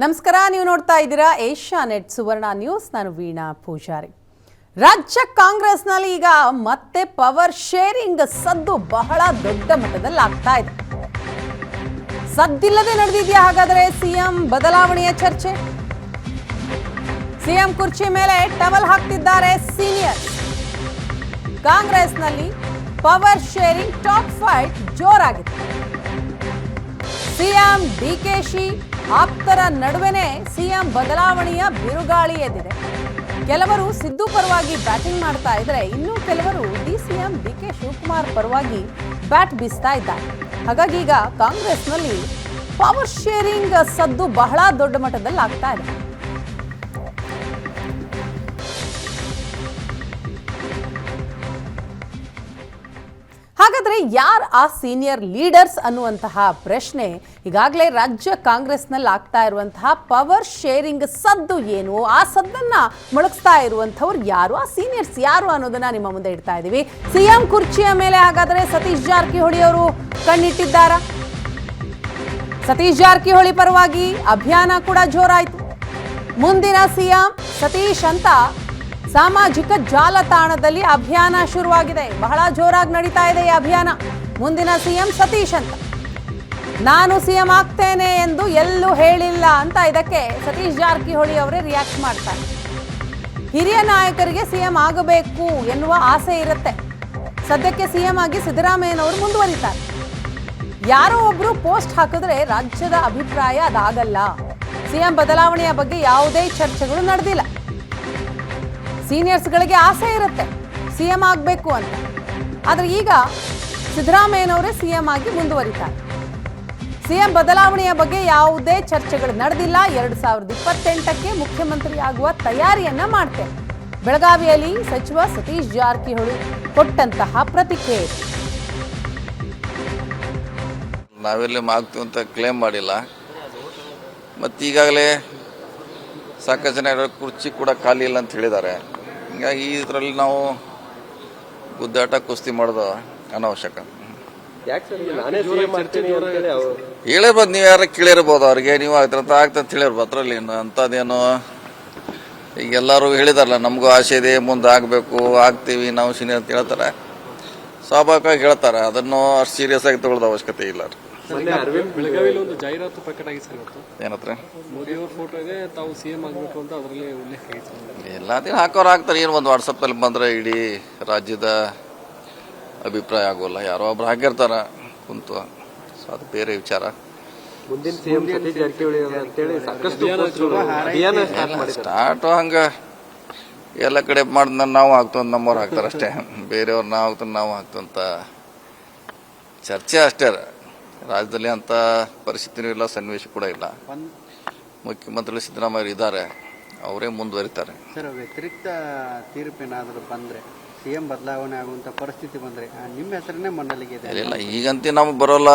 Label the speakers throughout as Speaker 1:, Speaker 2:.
Speaker 1: ನಮಸ್ಕಾರ, ನೀವು ನೋಡ್ತಾ ಇದ್ದೀರಾ ಏಷ್ಯಾ ನೆಟ್ ಸುವರ್ಣ ನ್ಯೂಸ್. ನಾನು ವೀಣಾ ಪೂಜಾರಿ. ರಾಜ್ಯ ಕಾಂಗ್ರೆಸ್ನಲ್ಲಿ ಈಗ ಮತ್ತೆ ಪವರ್ ಶೇರಿಂಗ್ ಸದ್ದು ಬಹಳ ದೊಡ್ಡ ಮಟ್ಟದಲ್ಲಿ ಆಗ್ತಾ ಇದೆ. ಸದ್ದಿಲ್ಲದೆ ನಡೆದಿದೆಯಾ ಹಾಗಾದರೆ ಸಿಎಂ ಬದಲಾವಣೆಯ ಚರ್ಚೆ? ಸಿಎಂ ಕುರ್ಚಿ ಮೇಲೆ ಟವಲ್ ಹಾಕ್ತಿದ್ದಾರೆ ಸೀನಿಯರ್ ಕಾಂಗ್ರೆಸ್ನಲ್ಲಿ ಪವರ್ ಶೇರಿಂಗ್ ಟಾಪ್ ಫೈಟ್ ಜೋರಾಗಿದೆ. ಸಿಎಂ ಡಿಕೆಶಿ ಆಪ್ತರ ನಡುವೆನೇ ಸಿಎಂ ಬದಲಾವಣೆಯ ಬಿರುಗಾಳಿ ಎದ್ದಿದೆ. ಕೆಲವರು ಸಿದ್ದು ಪರವಾಗಿ ಬ್ಯಾಟಿಂಗ್ ಮಾಡ್ತಾ ಇದ್ರೆ ಇನ್ನು ಕೆಲವರು ಡಿ ಸಿಎಂ ಡಿಕೆ ಶಿವಕುಮಾರ್ ಪರವಾಗಿ ಬ್ಯಾಟ್ ಬೀಸ್ತಾ ಇದ್ದಾರೆ. ಹಾಗಾಗಿ ಈಗ ಕಾಂಗ್ರೆಸ್ನಲ್ಲಿ ಪವರ್ ಶೇರಿಂಗ್ ಸದ್ದು ಬಹಳ ದೊಡ್ಡ ಮಟ್ಟದಲ್ಲಿ ಆಗ್ತಾ ಇದೆ. ಹಾಗಾದ್ರೆ ಯಾರು ಆ ಸೀನಿಯರ್ ಲೀಡರ್ಸ್ ಅನ್ನುವಂತಹ ಪ್ರಶ್ನೆ ಈಗಾಗಲೇ ರಾಜ್ಯ ಕಾಂಗ್ರೆಸ್ನಲ್ಲಿ ಆಗ್ತಾ ಇರುವಂತಹ ಪವರ್ ಶೇರಿಂಗ್ ಸದ್ದು ಏನು? ಆ ಸದ್ದನ್ನ ಮುಳುಗಿಸ್ತಾ ಇರುವಂಥವ್ರು ಯಾರು? ಆ ಸೀನಿಯರ್ಸ್ ಯಾರು ಅನ್ನೋದನ್ನ ನಿಮ್ಮ ಮುಂದೆ ಇಡ್ತಾ ಇದ್ದೀವಿ ಸಿಎಂ ಕುರ್ಚಿಯ ಮೇಲೆ ಹಾಗಾದರೆ ಸತೀಶ್ ಜಾರಕಿಹೊಳಿ ಅವರು ಕಣ್ಣಿಟ್ಟಿದ್ದಾರಾ? ಸತೀಶ್ ಜಾರಕಿಹೊಳಿ ಪರವಾಗಿ ಅಭಿಯಾನ ಕೂಡ ಜೋರಾಯಿತು. ಮುಂದಿನ ಸಿಎಂ ಸತೀಶ್ ಅಂತ ಸಾಮಾಜಿಕ ಜಾಲತಾಣದಲ್ಲಿ ಅಭಿಯಾನ ಶುರುವಾಗಿದೆ. ಬಹಳ ಜೋರಾಗಿ ನಡೀತಾ ಇದೆ ಈ ಅಭಿಯಾನ. ಮುಂದಿನ ಸಿಎಂ ಸತೀಶ್ ಅಂತ. ನಾನು ಸಿಎಂ ಆಗ್ತೇನೆ ಎಂದು ಎಲ್ಲೂ ಹೇಳಿಲ್ಲ ಅಂತ ಇದಕ್ಕೆ ಸತೀಶ್ ಜಾರಕಿಹೊಳಿ ಅವರೇ ರಿಯಾಕ್ಟ್ ಮಾಡ್ತಾರೆ. ಹಿರಿಯ ನಾಯಕರಿಗೆ ಸಿಎಂ ಆಗಬೇಕು ಎನ್ನುವ ಆಸೆ ಇರುತ್ತೆ. ಸದ್ಯಕ್ಕೆ ಸಿಎಂ ಆಗಿ ಸಿದ್ದರಾಮಯ್ಯನವರು ಮುಂದುವರಿತಾರೆ. ಯಾರೋ ಒಬ್ರು ಪೋಸ್ಟ್ ಹಾಕಿದ್ರೆ ರಾಜ್ಯದ ಅಭಿಪ್ರಾಯ ಅದಾಗಲ್ಲ. ಸಿಎಂ ಬದಲಾವಣೆಯ ಬಗ್ಗೆ ಯಾವುದೇ ಚರ್ಚೆಗಳು ನಡೆದಿಲ್ಲ. ಸೀನಿಯರ್ಸ್ಗಳಿಗೆ ಆಸೆ ಇರುತ್ತೆ. ಸಿ ಎಂ ಆಗಬೇಕು ಅಂತ. ಆದರೆ ಈಗ ಸಿದ್ದರಾಮಯ್ಯನವರೇ ಸಿ ಎಂ ಆಗಿ ಮುಂದುವರಿತಾರೆ. ಸಿ ಎಂ ಬದಲಾವಣೆಯ ಬಗ್ಗೆ ಯಾವುದೇ ಚರ್ಚೆಗಳು ನಡೆದಿಲ್ಲ. ಎರಡು ಸಾವಿರದ ಇಪ್ಪತ್ತೆಂಟಕ್ಕೆ ಮುಖ್ಯಮಂತ್ರಿ ಆಗುವ ತಯಾರಿಯನ್ನ ಮಾಡ್ತೇವೆ. ಬೆಳಗಾವಿಯಲ್ಲಿ ಸಚಿವ ಸತೀಶ್ ಜಾರಕಿಹೊಳಿ ಕೊಟ್ಟಂತಹ ಪ್ರತಿಕ್ರಿಯೆ.
Speaker 2: ನಾವೆಲ್ಲಿ ಆಗ್ತೀವಿ ಅಂತ ಕ್ಲೇಮ್ ಮಾಡಿಲ್ಲ. ಮತ್ತು ಈಗಾಗಲೇ ಸಾಕಷ್ಟು ಜನ ಕುರ್ಚಿ ಕೂಡ ಖಾಲಿ ಇಲ್ಲ ಅಂತ ಹೇಳಿದ್ದಾರೆ. ಹೀಗಾಗಿ ಇದರಲ್ಲಿ ನಾವು ಗುದ್ದಾಟ ಕುಸ್ತಿ ಮಾಡೋದು ಅನಾವಶ್ಯಕ. ಹೇಳಿರ್ಬೋದು ನೀವು ಯಾರ ಕೇಳಿರ್ಬೋದು ಅವ್ರಿಗೆ ನೀವು ಆಗ್ತಂತ ಆಗ್ತಂತ ಹೇಳಿರ್ಬೋದು ಅದರಲ್ಲಿ ಅಂಥದ್ದೇನು? ಈಗ ಎಲ್ಲರೂ ಹೇಳಿದಾರಲ್ಲ ನಮಗೂ ಆಸೆ ಇದೆ ಮುಂದೆ ಆಗಬೇಕು ಆಗ್ತೀವಿ ನಾವು ಸೀನಿಯರ್ ಅಂತ ಹೇಳ್ತಾರೆ. ಸ್ವಾಭಾವಿಕವಾಗಿ ಹೇಳ್ತಾರೆ. ಅದನ್ನು ಅಷ್ಟು ಸೀರಿಯಸ್ ಆಗಿ ತಗೊಳ್ಳೋದು ಅವಶ್ಯಕತೆ ಇಲ್ಲ.
Speaker 3: ಮೊನ್ನೆ ಅರವಿಂದ್
Speaker 4: ಬೆಳಗಾವಿಲಿ ಒಂದು ಜಾಹೀರಾತು ಪ್ರಕಟ ಆಗಿದೆ ಸರ್ ಇವತ್ತು.
Speaker 2: ಏನತ್ರ
Speaker 4: ಮೋದಿ ಅವ್ರ ಫೋಟೋ ಇದೆ ತಾವು ಸಿಎಂ ಆಗಬೇಕು ಅಂತ ಅದರಲ್ಲಿ ಉಲ್ಲೇಖ ಆಗಿದೆ ಸರ್
Speaker 2: ಎಲ್ಲ ದಿನ ಹಾಕೋರು ಹಾಕ್ತಾರೆ ಏನು ಒಂದು ವಾಟ್ಸಪ್ಪಲ್ಲಿ ಬಂದ್ರೆ ಇಡೀ ರಾಜ್ಯದ ಅಭಿಪ್ರಾಯ ಆಗೋಲ್ಲ. ಯಾರೋ ಒಬ್ರು ಹಾಕಿರ್ತಾರ ಕುಂತು. ಸೊ ಅದು ಬೇರೆ ವಿಚಾರ.
Speaker 3: ಮುಂದಿನ ಸಿಎಂ ಸತೀಶ್ ಜಾರಕಿಹೊಳಿ ಅಂತೇಳಿ ಸಾಕಷ್ಟು ಸ್ಟಾರ್ಟ್ ಹಂಗ
Speaker 2: ಸ್ಟಾರ್ಟು ಹಂಗೆ ಎಲ್ಲ ಕಡೆ ಮಾಡಿದ ನಾವು ಹಾಕ್ತಂತ ನಮ್ಮವ್ರು ಹಾಕ್ತಾರೆ ಅಷ್ಟೇ ಬೇರೆಯವ್ರು ನಾವು ಹಾಕ್ತಂತ ನಾವು ಹಾಕ್ತಂತ ಚರ್ಚೆ ಅಷ್ಟೇ. ರಾಜ್ಯದಲ್ಲಿ ಅಂಥ ಪರಿಸ್ಥಿತಿನೂ ಇಲ್ಲ ಸನ್ನಿವೇಶ ಕೂಡ ಇಲ್ಲ. ಮುಖ್ಯಮಂತ್ರಿ ಸಿದ್ದರಾಮಯ್ಯ ಇದ್ದಾರೆ. ಅವರೇ ಮುಂದುವರಿತಾರೆ.
Speaker 5: ಸರ್ ವ್ಯತಿರಿಕ್ತ ತೀರ್ಪೇನಾದರೂ ಬಂದರೆ ಸಿ ಎಂ ಬದಲಾವಣೆ ಆಗುವಂಥ ಪರಿಸ್ಥಿತಿ ಬಂದರೆ ನಿಮ್ಮ ಹೆಸರನ್ನೇ ಮಂಡಳಿಗೆ ಇದೆ.
Speaker 2: ಇಲ್ಲ ಈಗಂತೂ ನಮಗೆ ಬರೋಲ್ಲ.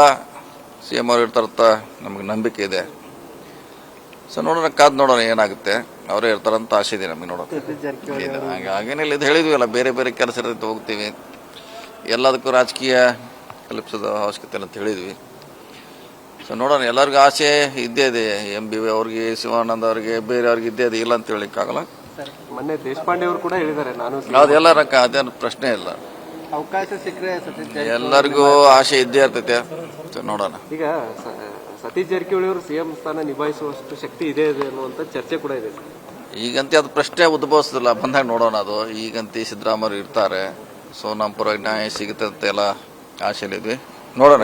Speaker 2: ಸಿ ಎಂ ಅವ್ರು ಇರ್ತಾರಂತ ನಮಗೆ ನಂಬಿಕೆ ಇದೆ. ಸೊ ನೋಡೋಣ ಕಾದ್ ನೋಡೋಣ ಏನಾಗುತ್ತೆ. ಅವರೇ ಇರ್ತಾರಂತ ಆಸೆ ಇದೆ ನಮಗೆ ಇಲ್ಲ ಹಾಗೇನಿಲ್ಲ ಇದು ಹೇಳಿದ್ವಿ ಅಲ್ಲ ಬೇರೆ ಬೇರೆ ಕೆಲಸ ಇರುತ್ತೆ ಹೋಗ್ತೀವಿ ಎಲ್ಲದಕ್ಕೂ ರಾಜಕೀಯ ಕಲ್ಪಿಸೋದು ಅವಶ್ಯಕತೆ ಅಂತ ಹೇಳಿದ್ವಿ. ಸೊ ನೋಡೋಣ ಎಲ್ಲರಿಗೂ ಆಸೆ ಇದ್ದೇ ಇದೆ. ಎಂ ಬಿ ಅವ್ರಿಗೆ ಶಿವಾನಂದ ಅವ್ರಿಗೆ ಬೇರೆಯವ್ರಿಗೆ ಇದ್ದೇ ಇದೆ ಇಲ್ಲ ಅಂತ ಹೇಳಿಕ್ಕಾಗಲ್ಲ
Speaker 3: ಮೊನ್ನೆ ದೇಶಪಾಂಡೆ ಅವರು ಕೂಡ ಹೇಳಿದ್ದಾರೆ ನಾನು
Speaker 2: ಅದೆಲ್ಲ ರೊಕ್ಕ ಅದೇನು ಪ್ರಶ್ನೆ ಇಲ್ಲ.
Speaker 5: ಅವಕಾಶ ಸಿಕ್ಕರೆ ಸತೀಶ್ ಜಾರಕಿಹೊಳಿ
Speaker 2: ಎಲ್ಲರಿಗೂ ಆಸೆ ಇದ್ದೇ ಇರ್ತೈತೆ. ಸೊ ನೋಡೋಣ.
Speaker 3: ಈಗ ಸ- ಸತೀಶ್ ಜಾರಕಿಹೊಳಿ ಅವರು ಸಿಎಂ ಸ್ಥಾನ ನಿಭಾಯಿಸುವಷ್ಟು ಶಕ್ತಿ ಇದೆ ಇದೆ ಅನ್ನುವಂತ ಚರ್ಚೆ ಕೂಡ ಇದೆ. ಸರ್.
Speaker 2: ಈಗಂತೆ ಅದು ಪ್ರಶ್ನೆ ಉದ್ಭವಿಸೋದಿಲ್ಲ ಬಂದಾಗ ನೋಡೋಣ ಅದು. ಈಗಂತೆ ಸಿದ್ದರಾಮಯ್ಯ ಇರ್ತಾರೆ. ಸೊ ನಮ್ಮ ಪರವಾಗಿ ನ್ಯಾಯ ಸಿಗುತ್ತೆ ಅಂತ ಎಲ್ಲ ಆಸೆಲಿದ್ವಿ ನೋಡೋಣ